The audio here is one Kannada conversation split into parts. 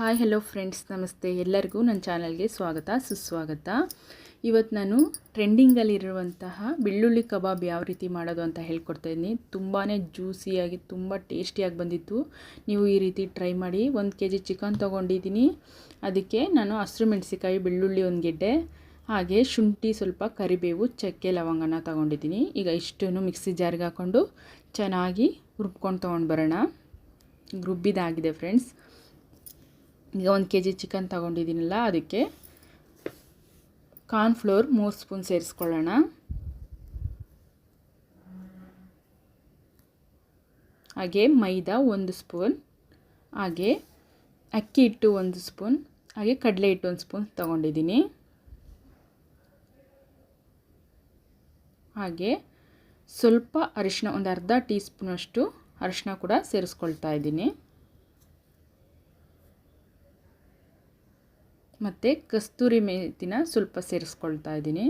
ಹಾಯ್ ಹಲೋ ಫ್ರೆಂಡ್ಸ್ ನಮಸ್ತೆ. ಎಲ್ಲರಿಗೂ ನನ್ನ ಚಾನಲ್ಗೆ ಸ್ವಾಗತ, ಸುಸ್ವಾಗತ. ಇವತ್ತು ನಾನು ಟ್ರೆಂಡಿಂಗಲ್ಲಿರುವಂತಹ ಬೆಳ್ಳುಳ್ಳಿ ಕಬಾಬ್ ಯಾವ ರೀತಿ ಮಾಡೋದು ಅಂತ ಹೇಳ್ಕೊಡ್ತಾ ಇದ್ದೀನಿ. ತುಂಬಾ ಜ್ಯೂಸಿಯಾಗಿ ತುಂಬ ಟೇಸ್ಟಿಯಾಗಿ ಬಂದಿತ್ತು. ನೀವು ಈ ರೀತಿ ಟ್ರೈ ಮಾಡಿ. ಒಂದು ಕೆ ಜಿ ಚಿಕನ್ ತೊಗೊಂಡಿದ್ದೀನಿ. ಅದಕ್ಕೆ ನಾನು ಹಸಿರು ಮೆಣಸಿಕಾಯಿ ಬೆಳ್ಳುಳ್ಳಿ ಒಂದು ಗೆಡ್ಡೆ, ಹಾಗೆ ಶುಂಠಿ ಸ್ವಲ್ಪ ಕರಿಬೇವು, ಚಕ್ಕೆ, ಲವಂಗನ ತೊಗೊಂಡಿದ್ದೀನಿ. ಈಗ ಇಷ್ಟನ್ನು ಮಿಕ್ಸಿ ಜಾರಿಗೆ ಹಾಕ್ಕೊಂಡು ಚೆನ್ನಾಗಿ ರುಬ್ಕೊಂಡು ತೊಗೊಂಡು ಬರೋಣ. ರುಬ್ಬಿದಾಗಿದೆ ಫ್ರೆಂಡ್ಸ್ ಈಗ ಒಂದು ಕೆ ಜಿ ಚಿಕನ್ ತಗೊಂಡಿದ್ದೀನಲ್ಲ, ಅದಕ್ಕೆ ಕಾರ್ನ್ಫ್ಲೋರ್ ಮೂರು ಸ್ಪೂನ್ ಸೇರಿಸ್ಕೊಳ್ಳೋಣ. ಹಾಗೆ ಮೈದಾ ಒಂದು ಸ್ಪೂನ್ ಹಾಗೆ ಅಕ್ಕಿ ಹಿಟ್ಟು ಒಂದು ಸ್ಪೂನ್ ಹಾಗೆ ಕಡಲೆ ಹಿಟ್ಟು ಒಂದು ಸ್ಪೂನ್ ತಗೊಂಡಿದ್ದೀನಿ. ಹಾಗೆ ಸ್ವಲ್ಪ ಅರಿಶಿನ ಒಂದು ಅರ್ಧ ಟೀ ಸ್ಪೂನಷ್ಟು ಅರಿಶಿನ ಕೂಡ ಸೇರಿಸ್ಕೊಳ್ತಾ ಇದ್ದೀನಿ. ಮತ್ತು ಕಸ್ತೂರಿ ಮೇತಿನ ಸ್ವಲ್ಪ ಸೇರಿಸ್ಕೊಳ್ತಾ ಇದ್ದೀನಿ.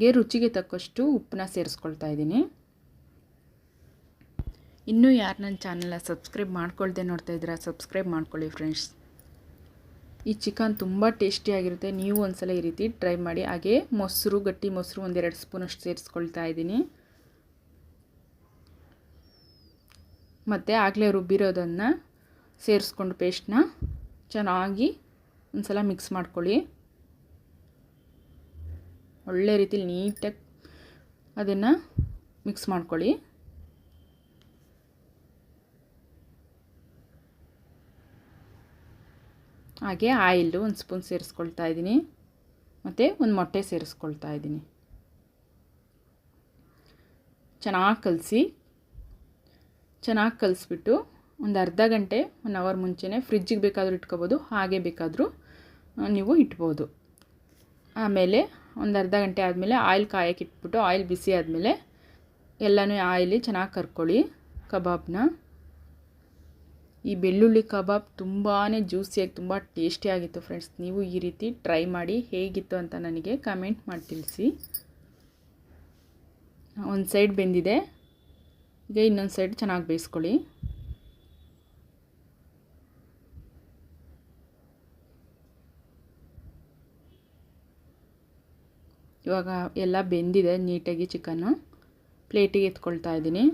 ಗೆ ರುಚಿಗೆ ತಕ್ಕಷ್ಟು ಉಪ್ಪನ್ನ ಸೇರಿಸ್ಕೊಳ್ತಾ ಇದ್ದೀನಿ. ಇನ್ನೂ ಯಾರು ನನ್ನ ಚಾನಲ್ನ ಸಬ್ಸ್ಕ್ರೈಬ್ ಮಾಡ್ಕೊಳ್ದೆ ನೋಡ್ತಾ ಇದ್ದೀರಾ ಸಬ್ಸ್ಕ್ರೈಬ್ ಮಾಡ್ಕೊಳ್ಳಿ ಫ್ರೆಂಡ್ಸ್ ಈ ಚಿಕನ್ ತುಂಬ ಟೇಸ್ಟಿಯಾಗಿರುತ್ತೆ ನೀವು ಒಂದ್ಸಲ ಈ ರೀತಿ ಟ್ರೈ ಮಾಡಿ, ಹಾಗೆ ಮೊಸರು, ಗಟ್ಟಿ ಮೊಸರು ಒಂದೆರಡು ಸ್ಪೂನಷ್ಟು ಸೇರಿಸ್ಕೊಳ್ತಾ ಇದ್ದೀನಿ. ಮತ್ತು ಆಗಲೇ ರುಬ್ಬಿರೋದನ್ನು ಸೇರಿಸ್ಕೊಂಡು ಪೇಸ್ಟ್ನ ಚೆನ್ನಾಗಿ ಒಂದು ಸಲ ಮಿಕ್ಸ್ ಮಾಡ್ಕೊಳ್ಳಿ. ಒಳ್ಳೆ ರೀತಿಲಿ ನೀಟಾಗಿ ಅದನ್ನು ಮಿಕ್ಸ್ ಮಾಡ್ಕೊಳ್ಳಿ. ಹಾಗೆ ಆಯಿಲ್ಲು ಒಂದು ಸ್ಪೂನ್ ಸೇರಿಸ್ಕೊಳ್ತಾ ಇದ್ದೀನಿ. ಮತ್ತು ಒಂದು ಮೊಟ್ಟೆ ಸೇರಿಸ್ಕೊಳ್ತಾ ಇದ್ದೀನಿ. ಚೆನ್ನಾಗಿ ಕಲಸಿ ಚೆನ್ನಾಗಿ ಕಲಿಸ್ಬಿಟ್ಟು ಒಂದು ಅರ್ಧ ಗಂಟೆ ಒನ್ ಅವರ್ ಮುಂಚೆನೇ ಫ್ರಿಜ್ಜಿಗೆ ಬೇಕಾದರೂ ಇಟ್ಕೋಬೋದು, ಹಾಗೆ ಬೇಕಾದರೂ ನೀವು ಇಟ್ಬೋದು. ಆಮೇಲೆ ಒಂದು ಅರ್ಧ ಗಂಟೆ ಆದಮೇಲೆ ಆಯಿಲ್ ಕಾಯಕ್ಕೆ ಇಟ್ಬಿಟ್ಟು ಆಯಿಲ್ ಬಿಸಿ ಆದಮೇಲೆ ಎಲ್ಲನೂ ಆಯಿಲಿ ಚೆನ್ನಾಗಿ ಕರ್ಕೊಳ್ಳಿ, ಕಬಾಬ್ನ. ಈ ಬೆಳ್ಳುಳ್ಳಿ ಕಬಾಬ್ ತುಂಬಾ ಜ್ಯೂಸಿಯಾಗಿ ತುಂಬ ಟೇಸ್ಟಿಯಾಗಿತ್ತು ಫ್ರೆಂಡ್ಸ್ ನೀವು ಈ ರೀತಿ ಟ್ರೈ ಮಾಡಿ ಹೇಗಿತ್ತು ಅಂತ ನನಗೆ ಕಮೆಂಟ್ ಮಾಡಿ ತಿಳಿಸಿ. ಒಂದು ಸೈಡ್ ಬೆಂದಿದೆ. ಈಗ ಇನ್ನೊಂದು ಸೈಡ್ ಚೆನ್ನಾಗಿ ಬೇಯಿಸ್ಕೊಳ್ಳಿ. ಇವಾಗ ಎಲ್ಲ ಬೆಂದಿದೆ, ನೀಟಾಗಿ ಚಿಕನ್ನು ಪ್ಲೇಟಿಗೆ ಎತ್ಕೊಳ್ತಾ ಇದ್ದೀನಿ.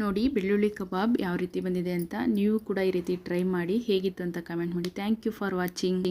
ನೋಡಿ, ಬೆಳ್ಳುಳ್ಳಿ ಕಬಾಬ್ ಯಾವ ರೀತಿ ಬಂದಿದೆ ಅಂತ ನೀವು ಕೂಡ ಈ ರೀತಿ ಟ್ರೈ ಮಾಡಿ ಹೇಗಿತ್ತು ಅಂತ ಕಮೆಂಟ್ ಮಾಡಿ. Thank you for watching